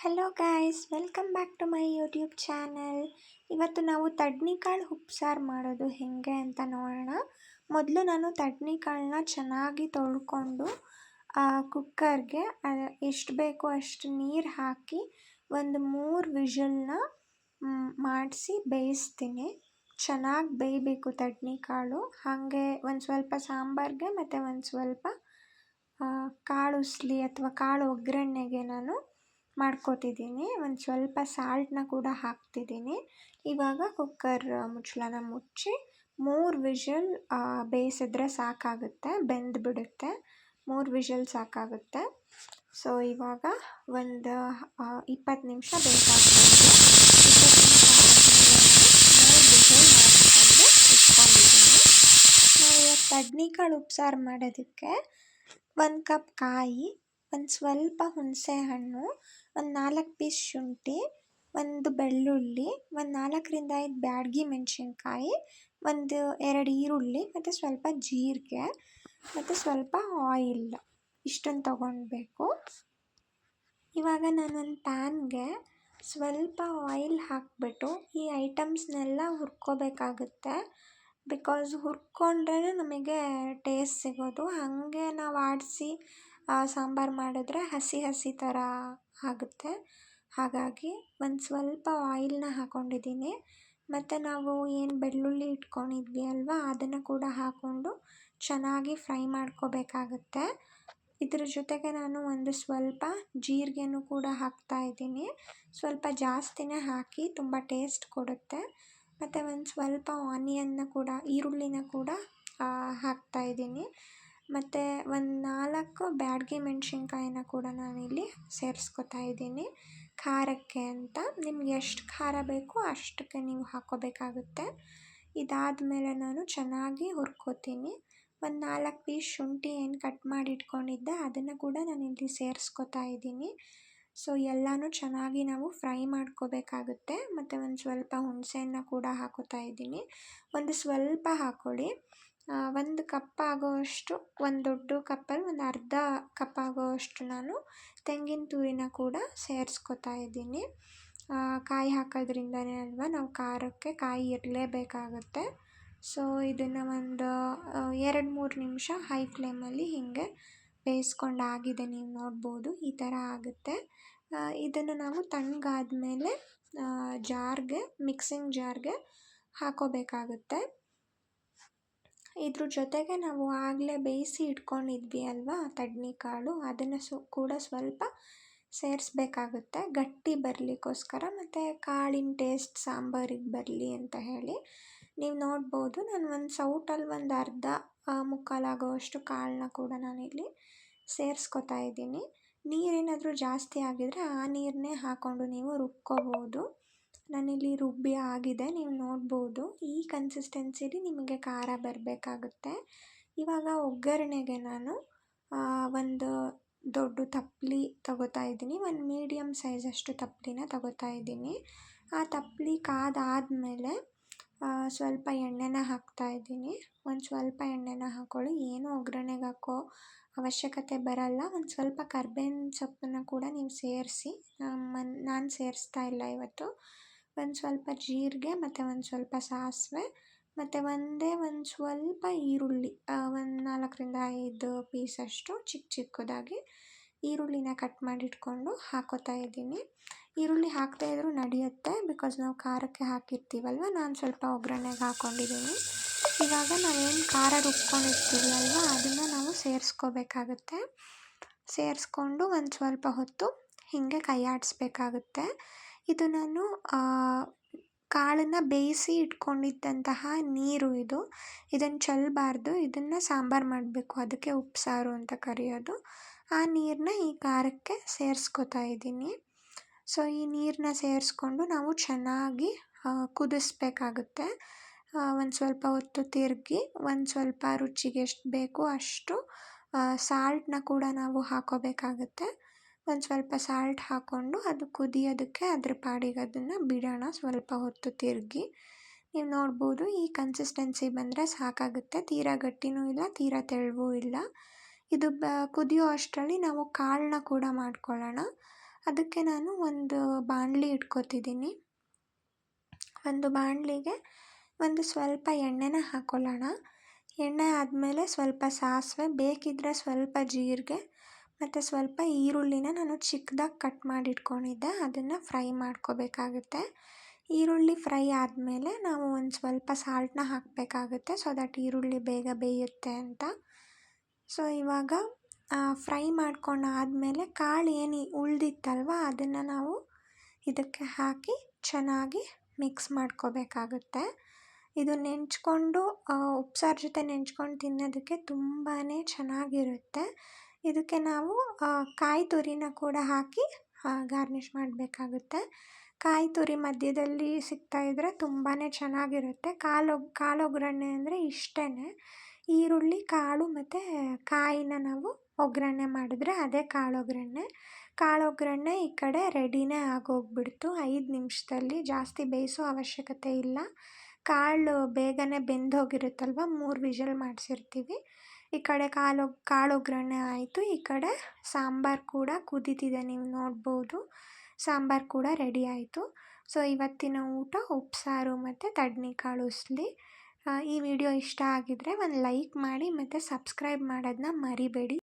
Hello guys welcome back to my YouTube channel ಇವತ್ತು ನಾವು ತಡ್ನಿ ಕಾಳು ಉಪ್ಸಾರು ಮಾಡೋದು ಹೇಗೆ ಅಂತ ನೋಡೋಣ. ಮೊದಲು ನಾನು ತಡ್ನಿಕಾಳನ್ನ ಚೆನ್ನಾಗಿ ತೊಳ್ಕೊಂಡು ಕುಕ್ಕರ್ಗೆ ಎಷ್ಟು ಬೇಕೋ ಅಷ್ಟು ನೀರು ಹಾಕಿ ಒಂದು ಮೂರು ವಿಷಲ್ನ ಮಾಡಿಸಿ ಬೇಯಿಸ್ತೀನಿ. ಚೆನ್ನಾಗಿ ಬೇಯಬೇಕು ತಡ್ನಿಕಾಳು ಹಾಗೆ ಒಂದು ಸ್ವಲ್ಪ ಸಾಂಬಾರಿಗೆ ಮತ್ತು ಒಂದು ಸ್ವಲ್ಪ ಕಾಳು ಉಸ್ಲಿ ಅಥವಾ ಕಾಳು ಒಗ್ಗರಣೆಗೆ ನಾನು ಮಾಡ್ಕೋತಿದ್ದೀನಿ. ಒಂದು ಸ್ವಲ್ಪ ಸಾಲ್ಟನ್ನ ಕೂಡ ಹಾಕ್ತಿದ್ದೀನಿ. ಇವಾಗ ಕುಕ್ಕರ್ ಮುಚ್ಚಳನ ಮುಚ್ಚಿ ಮೂರು ವಿಷಲ್ ಬೇಯಿಸಿದ್ರೆ ಸಾಕಾಗುತ್ತೆ, ಬೆಂದುಬಿಡುತ್ತೆ. ಮೂರು ವಿಷಲ್ ಸಾಕಾಗುತ್ತೆ. ಸೊ ಇವಾಗ ಒಂದು ಇಪ್ಪತ್ತು ನಿಮಿಷ ಬೇಕಾಗುತ್ತೆ ಇಪ್ಪತ್ತು ನಿಮಿಷ ವಿಷಲ್ ಮಾಡಿಕೊಂಡು ಇಟ್ಕೊಂಡಿದ್ದೀನಿ. ಉಪ್ಸಾರು ಮಾಡೋದಕ್ಕೆ ಒಂದು ಕಪ್ ಕಾಯಿ, ಒಂದು ಸ್ವಲ್ಪ ಹುಣಸೆ ಹಣ್ಣು ಒಂದು ನಾಲ್ಕು ಪೀಸ್ ಶುಂಠಿ, ಒಂದು ಬೆಳ್ಳುಳ್ಳಿ, ಒಂದು ನಾಲ್ಕರಿಂದ ಐದು ಬ್ಯಾಡಗಿ ಮೆಣಸಿನ್ಕಾಯಿ, ಒಂದು ಎರಡು ಈರುಳ್ಳಿ, ಮತ್ತು ಸ್ವಲ್ಪ ಜೀರಿಗೆ, ಮತ್ತು ಸ್ವಲ್ಪ ಆಯಿಲ್ ಇಷ್ಟನ್ನು ತಗೊಳ್ಬೇಕು ಇವಾಗ ನಾನೊಂದು ಪ್ಯಾನ್ಗೆ ಸ್ವಲ್ಪ ಆಯಿಲ್ ಹಾಕಿಬಿಟ್ಟು ಈ ಐಟಮ್ಸ್ನೆಲ್ಲ ಹುರ್ಕೋಬೇಕಾಗುತ್ತೆ. ಬಿಕಾಸ್ ಹುರ್ಕೊಂಡ್ರೇ ನಮಗೆ ಟೇಸ್ಟ್ ಸಿಗೋದು. ಹಾಗೆ ನಾವು ಆಡಿಸಿ ಸಾಂಬಾರು ಮಾಡಿದ್ರೆ ಹಸಿ ಹಸಿ ಥರ ಆಗುತ್ತೆ. ಹಾಗಾಗಿ ಒಂದು ಸ್ವಲ್ಪ ಆಯಿಲ್ನ ಹಾಕ್ಕೊಂಡಿದ್ದೀನಿ ಮತ್ತು ನಾವು ಏನು ಬೆಳ್ಳುಳ್ಳಿ ಇಟ್ಕೊಂಡಿದ್ವಿ ಅಲ್ವಾ, ಅದನ್ನು ಕೂಡ ಹಾಕ್ಕೊಂಡು ಚೆನ್ನಾಗಿ ಫ್ರೈ ಮಾಡ್ಕೋಬೇಕಾಗುತ್ತೆ. ಇದ್ರ ಜೊತೆಗೆ ನಾನು ಒಂದು ಸ್ವಲ್ಪ ಜೀರಿಗೆನೂ ಕೂಡ ಹಾಕ್ತಾಯಿದ್ದೀನಿ ಸ್ವಲ್ಪ ಜಾಸ್ತಿನೇ ಹಾಕಿ ತುಂಬ ಟೇಸ್ಟ್ ಕೊಡುತ್ತೆ. ಮತ್ತು ಒಂದು ಸ್ವಲ್ಪ ಆನಿಯನ್ನ ಕೂಡ, ಈರುಳ್ಳಿನ ಕೂಡ ಹಾಕ್ತಾಯಿದ್ದೀನಿ ಮತ್ತು ಒಂದು ನಾಲ್ಕು ಬ್ಯಾಡಗಿ ಮೆಣಸಿನ್ಕಾಯಿನ ಕೂಡ ನಾನಿಲ್ಲಿ ಸೇರಿಸ್ಕೊತಾ ಇದ್ದೀನಿ. ಖಾರಕ್ಕೆ ಅಂತ. ನಿಮ್ಗೆ ಎಷ್ಟು ಖಾರ ಬೇಕೋ ಅಷ್ಟಕ್ಕೆ ನೀವು ಹಾಕ್ಕೋಬೇಕಾಗುತ್ತೆ ಇದಾದಮೇಲೆ ನಾನು ಚೆನ್ನಾಗಿ ಹುರ್ಕೋತೀನಿ. ಒಂದು ನಾಲ್ಕು ಪೀಸ್ ಶುಂಠಿ ಏನು ಕಟ್ ಮಾಡಿ ಇಟ್ಕೊಂಡಿದ್ದೆ ಅದನ್ನು ಕೂಡ ನಾನು ಇಲ್ಲಿ ಸೇರಿಸ್ಕೊತಾ ಇದ್ದೀನಿ. ಸೊ, ಎಲ್ಲನೂ ಚೆನ್ನಾಗಿ ನಾವು ಫ್ರೈ ಮಾಡ್ಕೋಬೇಕಾಗುತ್ತೆ. ಮತ್ತು ಒಂದು ಸ್ವಲ್ಪ ಹುಣಸೆಹಣ್ಣ ಕೂಡ ಹಾಕೋತಾ ಇದ್ದೀನಿ. ಒಂದು ಸ್ವಲ್ಪ ಹಾಕ್ಕೊಳ್ಳಿ ಒಂದು ಕಪ್ ಆಗೋವಷ್ಟು, ಒಂದು ದೊಡ್ಡ ಕಪ್ಪಲ್ಲಿ ಒಂದು ಅರ್ಧ ಕಪ್ ಆಗೋವಷ್ಟು ನಾನು ತೆಂಗಿನ ತುರಿನ ಕೂಡ ಸೇರಿಸ್ಕೊತಾ ಇದ್ದೀನಿ. ಕಾಯಿ ಹಾಕೋದ್ರಿಂದನೇ ಅಲ್ವಾ ನಾವು ಖಾರಕ್ಕೆ ಕಾಯಿ ಇರಲೇಬೇಕಾಗುತ್ತೆ. ಸೊ ಇದನ್ನು ಒಂದು ಎರಡು ಮೂರು ನಿಮಿಷ ಹೈ ಫ್ಲೇಮಲ್ಲಿ ಹೀಗೆ ಬೇಯಿಸ್ಕೊಂಡಾಗಿದೆ ನೀವು ನೋಡ್ಬೋದು, ಈ ಥರ ಆಗುತ್ತೆ. ಇದನ್ನು ನಾವು ತಣ್ಣಗಾದ್ಮೇಲೆ ಜಾರ್ಗೆ ಮಿಕ್ಸಿಂಗ್ ಜಾರ್ಗೆ ಹಾಕೋಬೇಕಾಗುತ್ತೆ. ಇದ್ರ ಜೊತೆಗೆ ನಾವು ಆಗಲೇ ಬೇಯಿಸಿ ಇಟ್ಕೊಂಡಿದ್ವಿ ಅಲ್ವಾ? ತಡ್ನಿಕಾಳು ಅದನ್ನು ಸು, ಕೂಡ ಸ್ವಲ್ಪ ಸೇರಿಸ್ಬೇಕಾಗುತ್ತೆ. ಗಟ್ಟಿ ಬರಲಿಕ್ಕೋಸ್ಕರ ಮತ್ತು ಕಾಳಿನ ಟೇಸ್ಟ್ ಸಾಂಬಾರಿಗೆ ಬರಲಿ ಅಂತ ಹೇಳಿ. ನೀವು ನೋಡ್ಬೋದು. ನಾನು ಒಂದು ಸೌಟಲ್ಲಿ ಒಂದು ಅರ್ಧ ಮುಕ್ಕಾಲಾಗುವಷ್ಟು ಕಾಳನ್ನ ಕೂಡ ನಾನಿಲ್ಲಿ ಸೇರಿಸ್ಕೊತಾ ಇದ್ದೀನಿ. ನೀರೇನಾದರೂ ಜಾಸ್ತಿ ಆಗಿದರೆ ಆ ನೀರನ್ನೇ ಹಾಕ್ಕೊಂಡು ನೀವು ರುಬ್ಕೋಬೋದು. ನಾನಿಲ್ಲಿ ರುಬ್ಬಿ ಆಗಿದೆ, ನೀವು ನೋಡ್ಬೋದು. ಈ ಕನ್ಸಿಸ್ಟೆನ್ಸಿಲಿ ನಿಮಗೆ ಖಾರ ಬರಬೇಕಾಗುತ್ತೆ. ಇವಾಗ ಒಗ್ಗರಣೆಗೆ ನಾನು ಒಂದು ದೊಡ್ಡ ತಪ್ಪಲಿ ತಗೋತಾ ಇದ್ದೀನಿ. ಒಂದು ಮೀಡಿಯಮ್ ಸೈಜಷ್ಟು ತಪ್ಪಲಿನ ತಗೋತಾ ಇದ್ದೀನಿ. ಆ ತಪ್ಪಲಿ ಕಾದಾದಮೇಲೆ ಸ್ವಲ್ಪ ಎಣ್ಣೆನ ಹಾಕ್ತಾ ಇದ್ದೀನಿ. ಒಂದು ಸ್ವಲ್ಪ ಎಣ್ಣೆನ ಹಾಕ್ಕೊಳ್ಳಿ ಏನು ಒಗ್ಗರಣೆಗೆ ಹಾಕೋ ಅವಶ್ಯಕತೆ ಬರಲ್ಲ. ಒಂದು ಸ್ವಲ್ಪ ಕರ್ಬೇವಿನ ಸೊಪ್ಪನ್ನು ಕೂಡ ನೀವು ಸೇರಿಸಿ ಮನ್ ನಾನು ಸೇರಿಸ್ತಾ ಇಲ್ಲ ಇವತ್ತು. ಒಂದು ಸ್ವಲ್ಪ ಜೀರಿಗೆ, ಮತ್ತು ಒಂದು ಸ್ವಲ್ಪ ಸಾಸಿವೆ, ಮತ್ತು ಒಂದೇ ಒಂದು ಸ್ವಲ್ಪ ಈರುಳ್ಳಿ ಒಂದು ನಾಲ್ಕರಿಂದ ಐದು ಪೀಸಷ್ಟು ಚಿಕ್ಕ ಚಿಕ್ಕದಾಗಿ ಈರುಳ್ಳಿನ ಕಟ್ ಮಾಡಿಟ್ಕೊಂಡು ಹಾಕೋತಾ ಇದ್ದೀನಿ. ಈರುಳ್ಳಿ ಹಾಕದೇ ಇದ್ದರೂ ನಡೆಯುತ್ತೆ ಬಿಕಾಸ್ ನಾವು ಖಾರಕ್ಕೆ ಹಾಕಿರ್ತೀವಲ್ವ? ನಾನು ಸ್ವಲ್ಪ ಒಗ್ಗರಣೆಗೆ ಹಾಕ್ಕೊಂಡಿದ್ದೀನಿ ಇವಾಗ ನಾವೇನು ಖಾರ ರುಬ್ಕೊಂಡಿರ್ತೀವಿ ಅಲ್ವಾ? ಅದನ್ನು ನಾವು ಸೇರಿಸ್ಕೋಬೇಕಾಗುತ್ತೆ. ಸೇರಿಸ್ಕೊಂಡು ಒಂದು ಸ್ವಲ್ಪ ಹೊತ್ತು ಹೀಗೆ ಕೈ ಆಡಿಸ್ಬೇಕಾಗುತ್ತೆ ಇದು ನಾನು ಕಾಳನ್ನು ಬೇಯಿಸಿ ಇಟ್ಕೊಂಡಿದ್ದಂತಹ ನೀರು ಇದು. ಇದನ್ನು ಚೆಲ್ಲಬಾರ್ದು ಇದನ್ನು ಸಾಂಬಾರು ಮಾಡಬೇಕು. ಅದಕ್ಕೆ ಉಪ್ಸಾರು ಅಂತ ಕರೆಯೋದು. ಆ ನೀರನ್ನ ಈ ಖಾರಕ್ಕೆ ಸೇರಿಸ್ಕೊತಾ ಇದ್ದೀನಿ. ಸೊ, ಈ ನೀರನ್ನ ಸೇರಿಸ್ಕೊಂಡು ನಾವು ಚೆನ್ನಾಗಿ ಕುದಿಸ್ಬೇಕಾಗುತ್ತೆ. ಒಂದು ಸ್ವಲ್ಪ ಹೊತ್ತು ತಿರುಗಿ, ಒಂದು ಸ್ವಲ್ಪ ರುಚಿಗೆ ಎಷ್ಟು ಬೇಕೋ ಅಷ್ಟು ಸಾಲ್ಟನ್ನ ಕೂಡ ನಾವು ಹಾಕ್ಕೋಬೇಕಾಗುತ್ತೆ ಒಂದು ಸ್ವಲ್ಪ ಸಾಲ್ಟ್ ಹಾಕ್ಕೊಂಡು ಅದು ಕುದಿಯೋದಕ್ಕೆ ಅದ್ರ ಪಾಡಿಗೆ ಅದನ್ನು ಬಿಡೋಣ. ಸ್ವಲ್ಪ ಹೊತ್ತು ತಿರುಗಿ. ನೀವು ನೋಡ್ಬೋದು ಈ ಕನ್ಸಿಸ್ಟೆನ್ಸಿ ಬಂದರೆ ಸಾಕಾಗುತ್ತೆ. ತೀರಾ ಗಟ್ಟಿನೂ ಇಲ್ಲ, ತೀರಾ ತೆಳುವೂ ಇಲ್ಲ. ಇದು ಬ, ಕುದಿಯೋ ಅಷ್ಟರಲ್ಲಿ ನಾವು ಕಾಳನ್ನ ಕೂಡ ಮಾಡ್ಕೊಳ್ಳೋಣ. ಅದಕ್ಕೆ ನಾನು ಒಂದು ಬಾಣಲಿ ಇಟ್ಕೊತಿದ್ದೀನಿ. ಒಂದು ಬಾಣಲಿಗೆ ಒಂದು ಸ್ವಲ್ಪ ಎಣ್ಣೆನ ಹಾಕ್ಕೊಳ್ಳೋಣ ಎಣ್ಣೆ ಆದಮೇಲೆ ಸ್ವಲ್ಪ ಸಾಸಿವೆ ಬೇಕಿದ್ದರೆ ಸ್ವಲ್ಪ ಜೀರಿಗೆ ಮತ್ತು ಸ್ವಲ್ಪ ಈರುಳ್ಳಿನ ನಾನು ಚಿಕ್ಕದಾಗಿ ಕಟ್ ಮಾಡಿ ಇಟ್ಕೊಂಡಿದ್ದೆ ಅದನ್ನು ಫ್ರೈ ಮಾಡ್ಕೋಬೇಕಾಗುತ್ತೆ. ಈರುಳ್ಳಿ ಫ್ರೈ ಆದಮೇಲೆ ನಾವು ಒಂದು ಸ್ವಲ್ಪ ಸಾಲ್ಟನ್ನ ಹಾಕಬೇಕಾಗುತ್ತೆ ಸೊ ದಟ್ ಈರುಳ್ಳಿ ಬೇಗ ಬೇಯುತ್ತೆ ಅಂತ. ಸೊ ಇವಾಗ ಫ್ರೈ ಮಾಡ್ಕೊಂಡಾದಮೇಲೆ ಕಾಳು ಏನು ಉಳಿದಿತ್ತಲ್ವ, ಅದನ್ನು ನಾವು ಇದಕ್ಕೆ ಹಾಕಿ ಚೆನ್ನಾಗಿ ಮಿಕ್ಸ್ ಮಾಡ್ಕೋಬೇಕಾಗುತ್ತೆ. ಇದು ನೆಂಚ್ಕೊಂಡು ಉಪ್ಸಾರು ಜೊತೆ ನೆಂಚ್ಕೊಂಡು ತಿನ್ನೋದಕ್ಕೆ ತುಂಬಾ ಚೆನ್ನಾಗಿರುತ್ತೆ. ಇದಕ್ಕೆ ನಾವು ಕಾಯಿ ತುರಿನ ಕೂಡ ಹಾಕಿ ಗಾರ್ನಿಷ್ ಮಾಡಬೇಕಾಗುತ್ತೆ. ಕಾಯಿ ತುರಿ ಮಧ್ಯದಲ್ಲಿ ಸಿಗ್ತಾ ಇದ್ದರೆ ತುಂಬಾ ಚೆನ್ನಾಗಿರುತ್ತೆ. ಕಾಲು ಕಾಳು ಒಗ್ಗರಣೆ ಅಂದರೆ ಇಷ್ಟೇ ಈರುಳ್ಳಿ, ಕಾಳು ಮತ್ತು ಕಾಯಿನ ನಾವು ಒಗ್ಗರಣೆ ಮಾಡಿದ್ರೆ ಅದೇ ಕಾಳು ಒಗ್ಗರಣೆ ಕಾಳು ಒಗ್ಗರಣೆ ಈ ಕಡೆ ರೆಡಿನೇ ಆಗೋಗ್ಬಿಡ್ತು. ಐದು ನಿಮಿಷದಲ್ಲಿ ಜಾಸ್ತಿ ಬೇಯಿಸೋ ಅವಶ್ಯಕತೆ ಇಲ್ಲ. ಕಾಳು ಬೇಗನೆ ಬೆಂದೋಗಿರುತ್ತಲ್ವ? ಮೂರು ವಿಷಲ್ ಮಾಡಿಸಿರ್ತೀವಿ. ಈ ಕಡೆ ಕಾಲು, ಕಾಳು ಒಗ್ಗರಣೆ ಆಯಿತು. ಈ ಕಡೆ ಸಾಂಬಾರು ಕೂಡ ಕುದೀತಿದೆ, ನೀವು ನೋಡ್ಬೋದು. ಸಾಂಬಾರು ಕೂಡ ರೆಡಿ ಆಯಿತು. ಸೊ, ಇವತ್ತಿನ ಊಟ ಉಪ್ಸಾರು ಮತ್ತು ತಡ್ನಿಕಾಳು ಉಸ್ಲಿ. ಈ ವಿಡಿಯೋ ಇಷ್ಟ ಆಗಿದ್ದರೆ ಒಂದು ಲೈಕ್ ಮಾಡಿ ಮತ್ತು ಸಬ್ಸ್ಕ್ರೈಬ್ ಮಾಡೋದನ್ನ ಮರಿಬೇಡಿ.